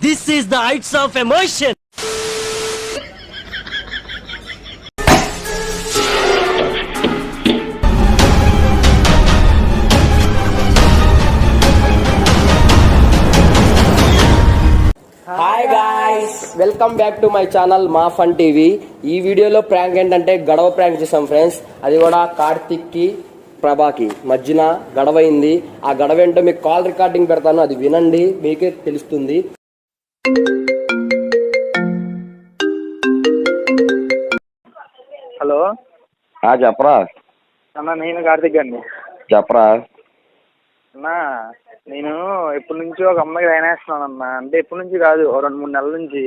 This is the heights of emotion. Hi guys welcome back to my channel మా fun TV ఈ వీడియోలో prank ఏంటంటే గడవ prank చేసాం friends అది కూడా కార్తిక్కి ప్రభాకి. మధ్యన గడవ అయింది. ఆ గడవ ఏంటో మీకు కాల్ రికార్డింగ్ పెడతాను అది వినండి మీకే తెలుస్తుంది. హలో ఆ చెప్పరా. అన్న నేను కార్తిక్ అండి చెప్పరా. అన్న నేను ఎప్పటి నుంచి ఒక అమ్మాయికి రాయనేస్తున్నాను అన్న అంటే ఎప్పటి నుంచి కాదు ఓ రెండు మూడు నెలల నుంచి.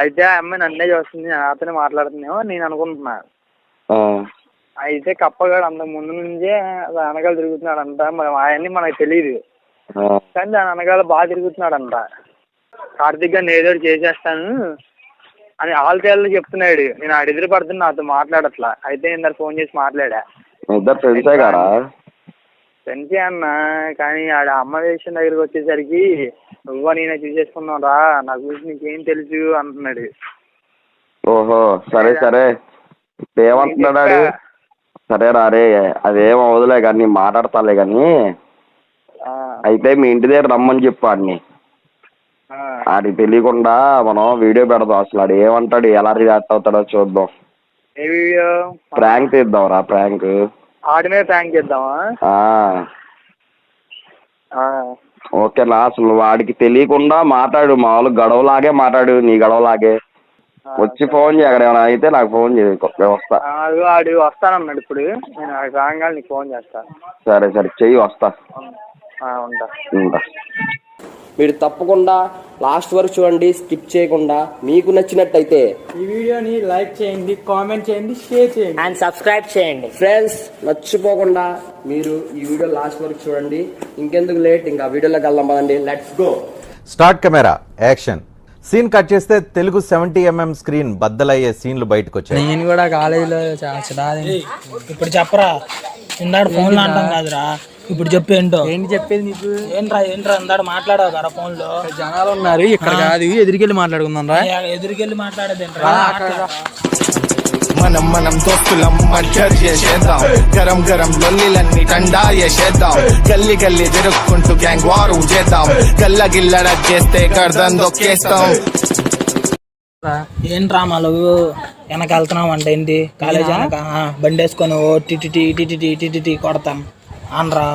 అయితే ఆ అమ్మాయి నన్నే చూస్తుంది నాతోనే మాట్లాడుతుందేమో నేను అనుకుంటున్నా. అయితే కప్పగాడు అంతకు ముందు నుంచే వెనకాల తిరుగుతున్నాడంట. మరి అవన్నీ మనకు తెలియదు కానీ దాని వెనకాల బాగా తిరుగుతున్నాడంట. కార్తిక్ గారిని ఏదో ఒకటి చేసేస్తాను. అని ఆల్కేళ్ళు చెప్తున్నాడు. నేను ఆడ ఎదురు పడుతున్నా నాతో మాట్లాడట్లా. అయితే నేను ఫోన్ చేసి మాట్లాడా? ఇద్దరు ఫ్రెండ్సే కాడా ఫ్రెండ్సే అన్న కానీ ఆడ అమ్మ విషయం దగ్గరికి వచ్చేసరికి నువ్వు నేనే చూసేసుకున్నావు రా నా గురించి నీకేం తెలుసు అంటున్నాడు. ఓహో సరే సరే. ఏమంటున్నాడు? సరే రారే అదేం అవదులే కానీ మాట్లాడతాలే కానీ. అయితే మీ ఇంటి దగ్గర రమ్మని చెప్పు ఆ, ఆడికి తెలియకుండా మనం వీడియో పెడదాం అసలు. ఆడు ఏమంటాడు ఎలా రియాక్ట్ అవుతాడో చూద్దాం. ఏ వీడియో? ప్రాంక్ తీద్దాం రా ప్రాంక్ ఆడి మీద ప్రాంక్ చేద్దామా? ఆ, ఓకేనా అసలు వాడికి తెలియకుండా మాట్లాడు మామూలు గడవలాగే మాట్లాడు నీ గడవలాగే. వచ్చి ఫోన్ చేయ అక్కడ ఏమైనా అయితే నాకు ఫోన్ చేయ వస్తా. ఆ, అదిగో ఆడు వస్తానన్నాడు ఇప్పుడు. నేను ఆడికి రాగానే నీకు ఫోన్ చేస్తా. సరే సరే చెయ్యి వస్తా. ఆ, ఉంటా. ఉంటా. మీరు తప్పకుండా లాస్ట్ వరకు చూడండి స్కిప్ చేయకుండా. మీకు నచ్చినట్టయితే ఈ వీడియోని లైక్ చేయండి కామెంట్ చేయండి షేర్ చేయండి. And subscribe చేయండి. ఫ్రెండ్స్ మర్చిపోకుండా మీరు ఈ వీడియో లాస్ట్ వరకు చూడండి. ఇంకెందుకు లేట్? ఇంకా వీడియోలోకి వెళ్దాం పదండి. Let's go start camera action. Scene cut చేస్తే తెలుగు సెవెంటీ ఎంఎం స్క్రీన్ బద్దలయ్యే సీన్లు బయటకు వచ్చాయి నేను కూడా కాలేజీలో ఇప్పుడు చెప్పరా? ఇందాడు ఫోన్లో అంటాం కాదురా. ఇప్పుడు చెప్పు ఏంటో. ఏంటి చెప్పేది నీకు? ఏంట్రా ఏంట్రా ఇందాడు మాట్లాడావు కదా ఫోన్లో? జనాలు ఉన్నారు ఇక్కడ కాదు ఎదురుకెళ్ళి మాట్లాడుకుందాం రా. ఎదురుకెళ్ళి మాట్లాడేది ఏంట్రా మనం మనం దోస్తులం మర్డర్ చేసేద్దాం. గరం గరం లొల్లిలన్నీ టండా చేసేద్దాం గల్లి గల్లి తిరుక్కుంటూ గ్యాంగ్ వారు చేద్దాం. గల్ల గిల్లడ చేస్తే గర్దన్ దొక్కేస్తాం. ఏంట్రా మాలు? వెనక వెళ్తున్నాం అంటే ఏంటి కాలేజ్ వెనక. బండి వేసుకొని ఓ టిటిటి టిటిటి టిటిటి కొడతాం అనరా.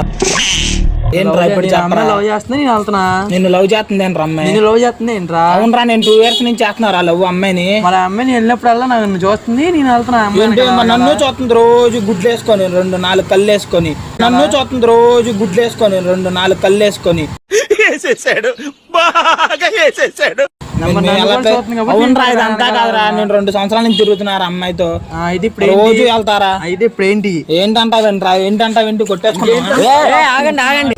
ఏంట్రా ఇప్పుడు చెప్పరా? లవ్ చేస్తుంది నేను వెళ్తున్నా. నిన్ను లవ్ చేస్తుంది ఏంట్రా అమ్మాయి? నేను లవ్ చేస్తుంది ఏంట్రా? అవునరా నేను టూ ఇయర్స్ నుంచి చేస్తున్నారా లవ్ అమ్మాయిని? మన అమ్మాయి నేను వెళ్ళినప్పుడల్లా నన్ను చూస్తుంది నేను వెళ్తున్నా మరి నన్ను చూస్తుంది రోజు గుడ్లు వేసుకొని రెండు నాలుగు కళ్ళు వేసుకొని నన్ను చూస్తుంది రోజు గుడ్లు వేసుకొని రెండు నాలుగు కళ్ళు వేసుకొని ఎలా- చూస్తుంది కాబట్టి అవునరా ఇదంతా కాదురా. నేను రెండు సంవత్సరాల నుంచి తిరుగుతున్నారు అమ్మాయితో. ఆ, ఇది ఇప్పుడు రోజు? వెళ్తారా? అయితే ఇప్పుడు ఏంటి? ఏంటంటావేంట్రా? ఏంటంటావేంటి? కొట్టేసుకుందాం ఆగండి ఆగండి.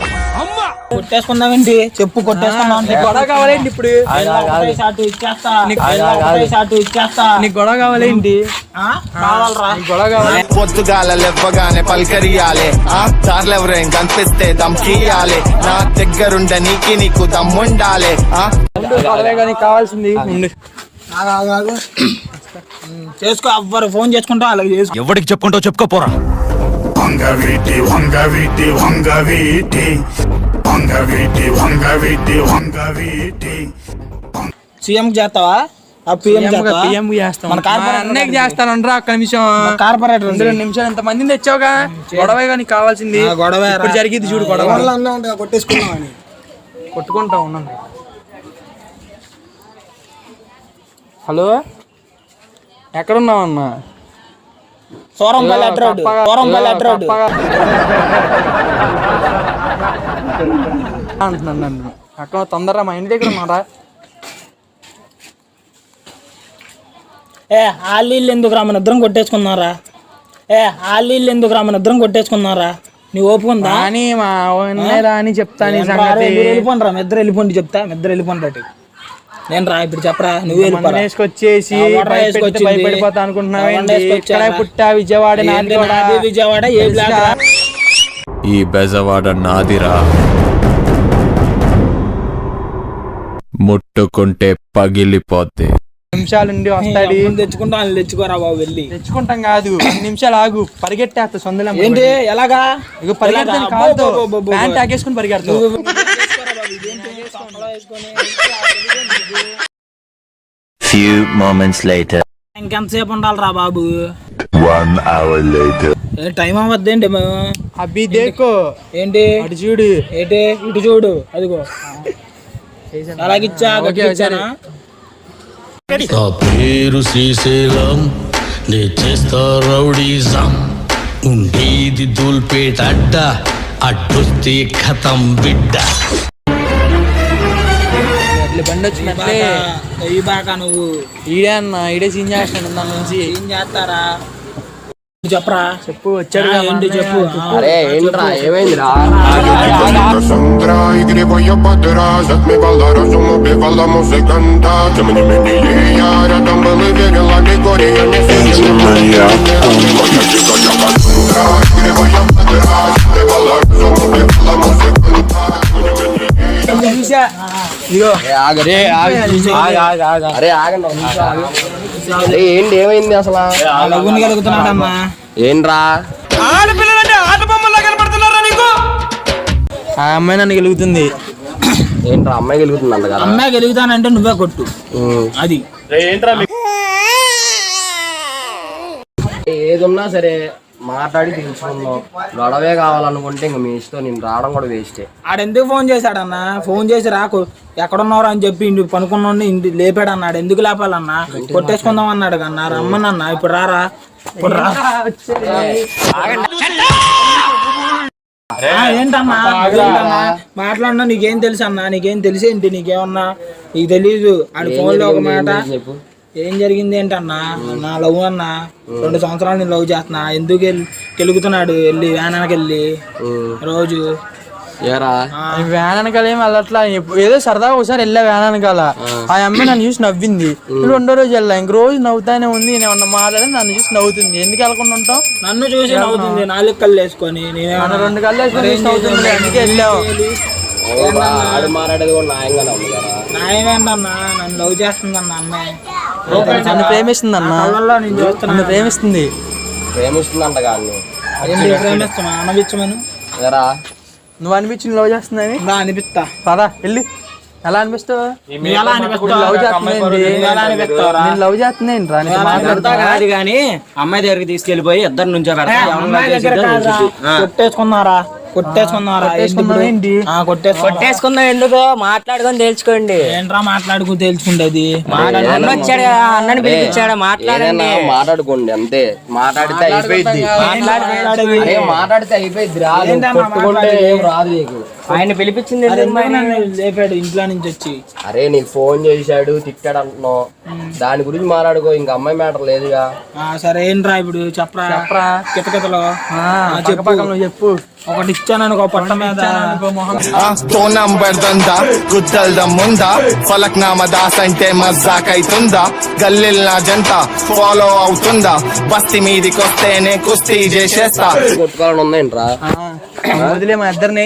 కొట్టేసుకుందామేంటి చెప్పు కొట్టేసుకుందాం అంటే గొడవ ఇప్పుడు. ఒకటే షాటు ఇచ్చేస్తా. నీకు- ఒకటే షాటు ఇచ్చేస్తా. నీకు గొడవ కావాలేంటి ఆ? కావాలరా. నీకు గొడవ కావాలి. పొద్దుగాల లెవ్వగానే పల్కరియాలే. ఆ దారిలెవరేం కనిపిస్తే దమ్కియాలే నా దగ్గరుండ నీకి నీకు దమ్ముండాలే. కావాల్సింది. చేసుకో ఎవ్వరు ఫోన్ చేసుకుంటా అలాగే చేసుకో. ఎవరికి చెప్పుకుంటావు చెప్పుకోపోరా. వంగవీటి వంగవీటి వంగవీటి. సీఎం చేస్తావా? ఆ పిఎం చేస్తాం. మన ఒక్క నిమిషం. కార్పొరేటర్ రెండు రెండు నిమిషాలు ఎంత మందిని తెచ్చావుగా? గొడవ కానీ కావాల్సింది. గొడవే. ఇప్పుడు జరిగింది చూడు గొడవ. కొట్టుకుంటా ఉన్నాను హలో? ఎక్కడున్నావు అన్న సోరంపల్లి అడ్డ రోడ్డు సోరంపల్లి అడ్డ రోడ్డు అంటున్నాను నన్ను. అక్కడ తొందరగా మా ఇంటి దగ్గర ఉన్నారా? ఏ ఆలీళ్ళు ఎందుకు రా మన ఇద్దరం కొట్టేసుకున్నారా? ఏ ఆలీళ్ళు ఎందుకు రా మన ఇద్దరం కొట్టేసుకున్నారా? నీ ఓపుకుందా కానీ మా అన్నయ్య అని చెప్తాను సంగతి. వెళ్ళిపోండి రా మీ ఇద్దరు వెళ్ళిపోండి చెప్తా మీ ఇద్దరు వెళ్ళిపోండి అటు. నేను రా ఇప్పుడు చెప్పరా నువ్వు వేసుకొచ్చేసి. భయపడిపోతా అనుకుంటున్నావు పుట్టా విజయవాడ విజయవాడ? ఏ? ఈ బెజవాడ నాదిరా. ముట్టుకుంటే పగిలిపోద్ది. నిమిషాలు ఉండి వస్తాడు తెచ్చుకుంటాం తెచ్చుకోరా బాబు వెళ్ళి. తెచ్చుకుంటాం కాదు. నిమిషాలు ఆగు. పరిగెట్టేస్తా సొందల ఏంటి? ఎలాగా? ఇగో పరిగెడతాను? కాదు. ప్యాంట్ ఆగేసుకుని పరిగెడతావు Few moments later. ఇంకెంతసేపు ఉండాలిరా బాబు? వన్ అవర్ లేటర్ ఏ టైం అవ్వద్దేంటి మేము అబ్బి దేకో. ఏంటి? అటు చూడు. ఏంటి? ఇటు చూడు. అదిగో. అలాగిచ్చా? నా పేరు శ్రీశైలం నే చేస్తా రౌడీజం. ఉండేది దూల్పేట అడ్డ అడ్డొస్తే ఖతం బిడ్డ. అట్లా బండి వచ్చినట్లే ఈ బాగా నువ్వు. ఈడే అన్న ఈడే సీన్ చేస్తాను దాని నుంచి. ఏం చేస్తారా? చెప్పరా చెప్పు వచ్చాడు ఏంటి చెప్పు. అరే ఏంట్రా ఏమైందిరా అరే ఆగండి ఏంటి ఏమైంది అసలు? లగుని కలుగుతున్నాడమ్మా ఏంట్రా? ఆ అమ్మాయి నన్ను గెలుగుతుంది. ఏంట్రా అమ్మాయి గెలుగుతుందంట కదా? అమ్మాయి గెలుగుతానంటే నువ్వే కొట్టు. అది. ఏదున్నా సరే మాట్లాడి తెలుసుకుందాం. గొడవే కావాలనుకుంటే ఇంక మీ ఇష్టం నేను రావడం కూడా వేస్టే ఆడెందుకు ఫోన్ చేశాడన్నా? ఫోన్ చేసి రాకు. ఎక్కడున్నావు అని చెప్పి ఇంటి పనుకున్న ఇంటి లేపాడు అన్నాడు ఎందుకు లేపాలన్నా? కొట్టేసుకుందాం అన్నాడు కన్నా. రమ్మనన్నా. ఇప్పుడు రారా? ఇప్పుడు రా. ఆ, ఏంటమ్మా ఏంటమ్మా మాట్లాడినా నీకేం తెలుసు అన్నా నీకేం తెలిసేంటి? నీకేమన్నా? నీకు తెలీదు. ఆడి ఫోన్లో ఒక మాట. చెప్పు. ఏం జరిగింది ఏంటన్నా? నా లవ్ అన్నా రెండు సంవత్సరాలు నేను లవ్ చేస్తున్నా. ఎందుకు వెళ్ళి కెలుగుతున్నాడు? వెళ్ళి వ్యానానికి వెళ్ళి. రోజు. ఏరా? వ్యాన్ వెనకాల ఏం వెళ్ళట్లా? ఏదో సరదాగా ఒకసారి వెళ్ళా వ్యాన్ వెనకాల. ఆ. అమ్మాయి నన్ను చూసి నవ్వింది. రెండో రోజు వెళ్ళా. ఇంక రోజు నవ్వుతానే ఉంది. నేను ఏమన్నా మాట్లాడి నన్ను చూసి నవ్వుతుంది. ఎందుకు వెళ్ళకుండా ఉంటాం నన్ను చూసి నవ్వుతుంది. నాలుగు కళ్ళు వేసుకొని. నేనేమన్నా రెండు కళ్ళు వేసుకొని నవ్వుతుంది. అందుకే వెళ్ళావు. ఆడు మాట్లాడేది కూడా న్యాయంగానే ఉంది కదా నాయమేంటన్నా నన్ను లవ్ చేస్తుందన్న అమ్మాయి నన్ను ప్రేమిస్తుంది అన్న నేను చూస్తున్నా. నన్ను ప్రేమిస్తుంది. ప్రేమిస్తుందంట కానీ ఏంటి ప్రేమిస్తున్నా? అనిపించమను ఏరా నువ్వు అనిపించి లవ్ చేస్తుందని ఇలా అనిపిస్తా. పదా వెళ్ళి. ఎలా అనిపిస్తావు? లవ్? నేను లవ్ కాదు కానీ అమ్మాయి దగ్గరికి తీసుకెళ్ళిపోయి ఇద్దరు నుంచో. కొట్టేసుకున్నారా? కొట్టేసుకున్నారా? కొట్టేసుకున్నావా ఏంటి? ఆ, కొట్టేసుకున్నా కొట్టేసుకుందాం ఎందుకు? మాట్లాడుకొని తెలుసుకోండి. ఏంట్రా మాట్లాడుకు తెలుసుకుంటేది అన్న వచ్చాడు కదా అన్నని పిలిపించాడు? మాట్లాడండి. మాట్లాడుకోండి అంతే. మాట్లాడితే అయిపోయింది మాట్లాడితే అయిపోయింది రాదు నీకు. ఆయన పిలిపించింది లేపాడు ఇంట్లో నుంచి వచ్చి. అరే నీకు ఫోన్ చేశాడు తిట్టాడు అంటున్నావు దాని గురించి మాట్లాడుకో ఇంక అమ్మాయి మ్యాటర్ లేదుగా. ఆ, సరే ఏంట్రా ఇప్పుడు చెప్పరా? చెప్పరా? కితకితలో నువ్వు చెప్పు. ఒకటి ఇచ్చాను అనుకో పట్ట మీద. తో నంబర్ దందా గుద్దల్దం ముందా ఫలక్నామ దాస్ అంటే మజాక్ అయితుందా గల్లిల్ నా జంట ఫాలో అవుతుందా? బస్తి మీదికొస్తేనే కుస్తీ చేసేస్తా. కొట్టుకోవాలని ఉందేంట్రా? వదిలే మా ఇద్దరిని.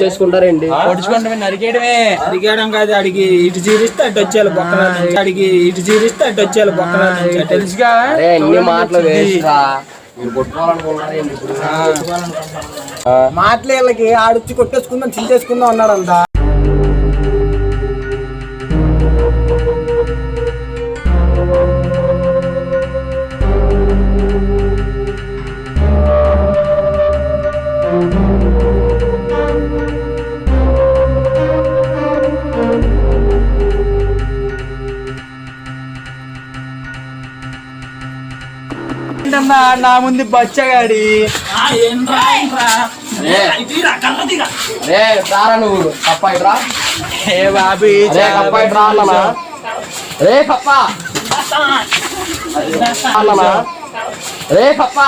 చేసుకుంటారేంటి పొడుచుకుంటే నరికేయడమే. అడిగేయడం కాదు అడిగి ఇటు చీరిస్తే అటు వచ్చేయాలి బొక్కల నుంచి. అడిగి ఇటు చీరిస్తే అటు వచ్చేయాలి అటు తెలుసు తెలుసుగా? అరే అన్ని మాటలు మాటలు వీళ్ళకి ఆడొచ్చి కొట్టేసుకుందాం చించేసుకుందాం అన్నాడంట. నా ముందు బచ్చగాడి. రారా నువ్వు. కప్ప ఇట్రా. ఏ బాబీ రే రే కప్ప రే కప్ప.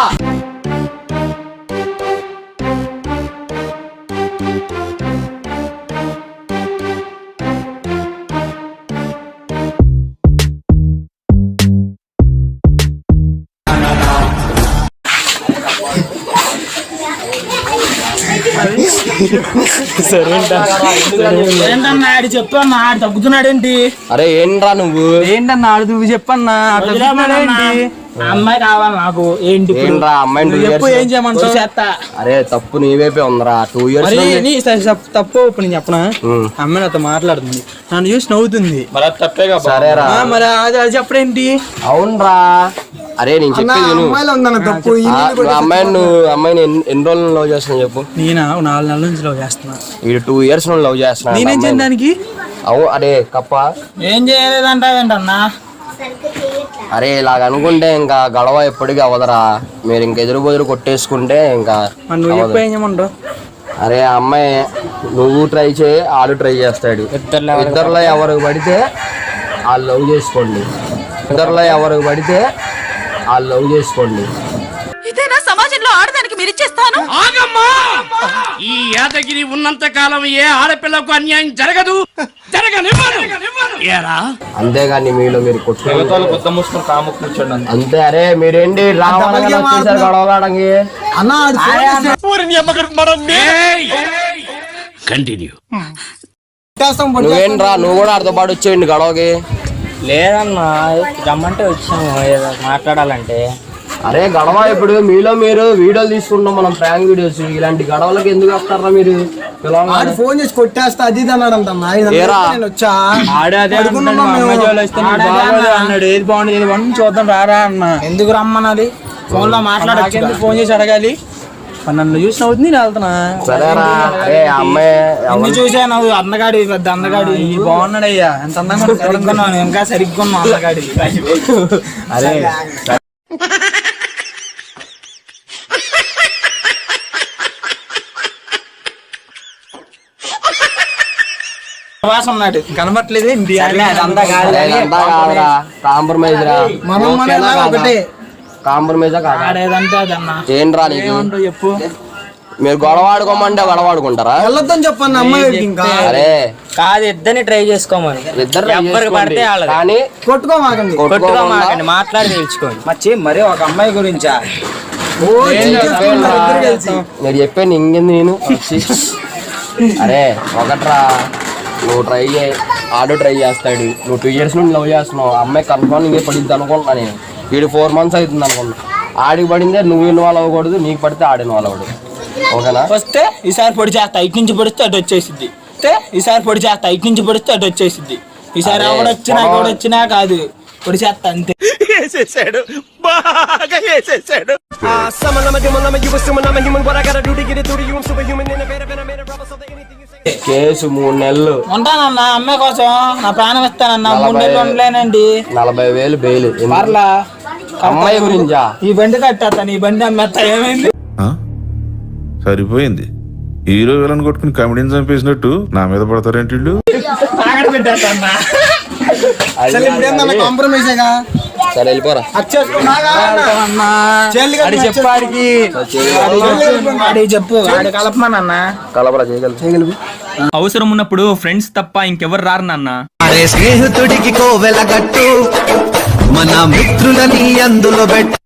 తగ్గుతున్నాడేంటి? అరే ఏంట్రా నువ్వు? ఏంటన్నా ఆడు నువ్వు చెప్పన్నా అమ్మాయి కావాలి నాకు ఏంటి ఏంట్రా అమ్మాయిని నువ్వు ఏం చేస్తా. అరే తప్పు నీ వైపే ఉందిరా. టూ ఇయర్స్ తప్పు ఇప్పుడు నేను చెప్పనా? అమ్మాయి నాతో మాట్లాడుతుంది. నన్ను చూసి నవ్వుతుంది. మరి తప్పే సరేరా. మరి అది చెప్పడేంటి? అవునరా. అరే నేను చెప్పేది నువ్వు అమ్మాయిని నువ్వు అమ్మాయిని ఎన్ని రోజులు లవ్ చేస్తున్నావు చెప్పు. నేను? నాలుగు నెలల నుంచి లవ్ చేస్తున్నా. వీడు టూ ఇయర్స్ నుండి లవ్ చేస్తున్నాడు నేనేం అమ్మాయిని. చేయడానికి అవు అరే కప్ప. ఏం చేయలేదంటావేంటన్నా అరే ఇలాగ అనుకుంటే ఇంకా గొడవ ఎప్పటికీ అవదరా మీరు ఇంక ఎదురు బదురు కొట్టేసుకుంటే ఇంకా అరే అమ్మాయి నువ్వు ట్రై చేయి ఆడు ట్రై చేస్తాడు. ఇద్దరులో ఎవరికి పడితే? వాళ్ళు లవ్ చేసుకోండి. ఇద్దరులో ఎవరికి పడితే వాళ్ళు లవ్ చేసుకోండి. ఇదేనా సమాజంలో ఆడదానికి మీరిచ్చేస్తాను ఆగమ్మా! ఈ యాదగిరి ఉన్నంత కాలం ఏ ఆడపిల్లకు అన్యాయం జరగదు జరగనివ్వను. ఏరా? అంతేగాని మీలో మీరు కొట్టు అంతే. అరే మీరేంటి రావాలి గొడవలాడంగి కంటిన్యూ. నువ్వేంట్రా నువ్వు కూడా అర్థం పాటు వచ్చేయండి గొడవకి. లేదన్నా రమ్మంటే వచ్చాము. ఏదో మాట్లాడాలంటే. అరే గొడవ ఇప్పుడు. మీలో మీరు వీడియోలు తీసుకుంటాం మనం ప్రాంక్ వీడియోస్ ఇలాంటి గొడవలకు ఎందుకు వస్తారా మీరు? ఫోన్ చేసి కొట్టేస్తా అది ఇది అన్నాడు ఏరా? వచ్చా? అన్నాడు. ఏది బాగుంది ఏది బాగుంది చూద్దాం రారా అన్న. ఎందుకు రమ్మన్నది? ఫోన్లో మాట్లాడచ్చు ఫోన్ చేసి అడగాలి? నన్ను చూసి నవ్వుతుంది నేను వెళ్తున్నా. సరేరా. అరే ఆ అమ్మాయి చూసా నువ్వు అందగాడి పెద్ద అందగాడి ఈ బాగున్నాడయ్యా. ఎంత అందంగా ఉన్నాడు. చూడండి. సరిగ్గా ఉన్నావు, ఇంకా సరిగ్గా అందగాడి అరే వాసన ఉన్నాడు. కనబట్లేదు ఏంటి అదంతా కాదు కాంప్రమైజ్ రా మనం మన ఓకేనా కాదా? ఒకటే. కాంప్రమైజా ఆడేదంటే అదన్నా. ఏంట్రా నీకు? ఏమంటావు చెప్పు. మీరు గొడవ ఆడుకోమంటే గొడవ ఆడుకుంటారా? వెళ్ళొద్దని చెప్పన్న అమ్మాయి ఇంకా. అరే. కాదు ఇద్దరిని ట్రై చేసుకోమని. ఇద్దరు ఎవరికి పడితే వాళ్ళది కానీ కొట్టుకోమాకండి. కొట్టుగా కొట్టుకోకుండా మాకండి మాట్లాడి తెలుసుకోండి. మచ్చి మరి ఒక అమ్మాయి గురించా? ఓ? నేను చెప్పాను ఇంకేంది నేను. అరే ఒకట్రా. నువ్వు ట్రై చేయి. ఆడు ట్రై చేస్తాడు. నువ్వు టూ ఇయర్స్ నుండి లవ్ చేస్తున్నావు. ఆ అమ్మాయి కన్ఫర్మ్ ఇంకే పడిద్ది అనుకుంటున్నా నేను. వీడు ఫోర్ మంత్స్ అవుతుంది అనుకున్నా ఆడికి పడిందే నువ్వు ఇన్వాల్వ్ అవ్వకూడదు నీకు పడితే ఆడు ఇన్వాల్వ్ అవ్వడు. ఓకేనా? వస్తే ఈసారి పొడి చేస్తా ఇటు నుంచి పొడిస్తే అటు వచ్చేసిద్ది. వస్తే ఈసారి పొడి చేస్తా ఇటు నుంచి పొడిస్తే అటు వచ్చేసిద్ది. ఈసారి అరే, ఎవడొచ్చినా పొడవ- ఎవడొచ్చినా కాదు పొడి చేస్తా అంతే. వేసేసాడు. బాగా వేసేసాడు. కేసు మూడు నెలలు. ఉంటానన్నా అమ్మాయి కోసం నా ప్రాణం ఇస్తానన్నా మూడు నెలలు ఉండలేనండి. నలభై వేలు బెయిల్? పర్లా. అమ్మాయి గురించా? ఈ బండి కట్టేస్తాను ఈ బండి అమ్మేస్తా ఏమైంది? సరిపోయింది. హీరో విలన్ కొట్టుకుని కమెడీని చంపేసినట్టు నా మీద పడతారేంటి వీళ్ళు? తాగడ పెట్టేస్తాన్నా అది కాదు కానీ- కాంప్రమైజేగా సరే వెళ్ళిపోరా. అది చెప్పాడికి వాడి చెప్పు వాడి కలపమానన్నా కలపరా చేయగలరు అవసరం ఉన్నప్పుడు ఫ్రెండ్స్ తప్ప ఇంకెవరు రారు నాన్న? అరే స్నేహితుడికి కోవెలగట్టు మన మిత్రులని అందులో పెట్ట.